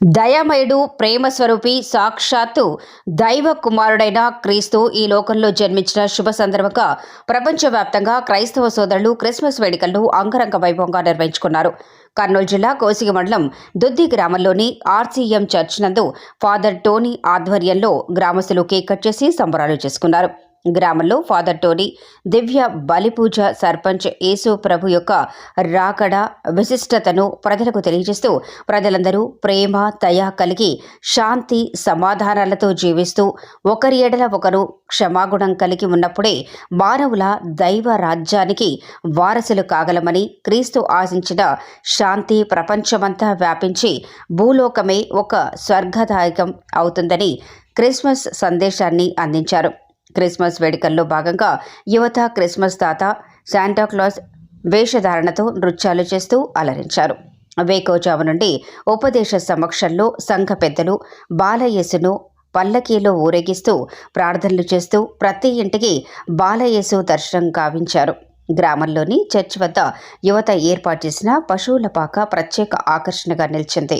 దయామయుడు ప్రేమ స్వరూపి సాక్షాత్తు దైవ కుమారుడైన క్రీస్తు ఈ లోకంలో జన్మించిన శుభ సందర్భంగా ప్రపంచవ్యాప్తంగా క్రైస్తవ సోదరులు క్రిస్మస్ వేడుకలను అంగరంగ వైభవంగా నిర్వహించుకున్నారు. కర్నూలు జిల్లా కోసిగి మండలం దుద్ది గ్రామంలోని ఆర్సీఎం చర్చ్ నందు ఫాదర్ టోనీ ఆధ్వర్యంలో గ్రామస్తులు కేక్ కట్ చేసి సంబరాలు చేసుకున్నారు. గ్రామంలో ఫాదర్ టోనీ దివ్య బలిపూజ సర్పంచ్ యేసు ప్రభు యొక్క రాకడ విశిష్టతను ప్రజలకు తెలియజేస్తూ ప్రజలందరూ ప్రేమ దయ కలిగి శాంతి సమాధానాలతో జీవిస్తూ ఒకరి ఎడల ఒకరు క్షమాగుణం కలిగి ఉన్నప్పుడే మానవుల దైవ రాజ్యానికి వారసులు కాగలమని క్రీస్తు ఆశించిన శాంతి ప్రపంచమంతా వ్యాపించి భూలోకమే ఒక స్వర్గదాయకం అవుతుందని క్రిస్మస్ సందేశాన్ని అందించారు. క్రిస్మస్ వేడుకల్లో భాగంగా యువత క్రిస్మస్ తాత శాంటాక్లాస్ వేషధారణతో నృత్యాలు చేస్తూ అలరించారు. వేకోజాము నుండి ఉపదేశ సమక్షంలో సంఘ పెద్దలు బాలయేసును పల్లకీలో ఊరేగిస్తూ ప్రార్థనలు చేస్తూ ప్రతి ఇంటికి బాలయేసు దర్శనం గావించారు. గ్రామంలోని చర్చ్ వద్ద యువత ఏర్పాటు చేసిన పశువుల పాక ప్రత్యేక ఆకర్షణగా నిలిచింది.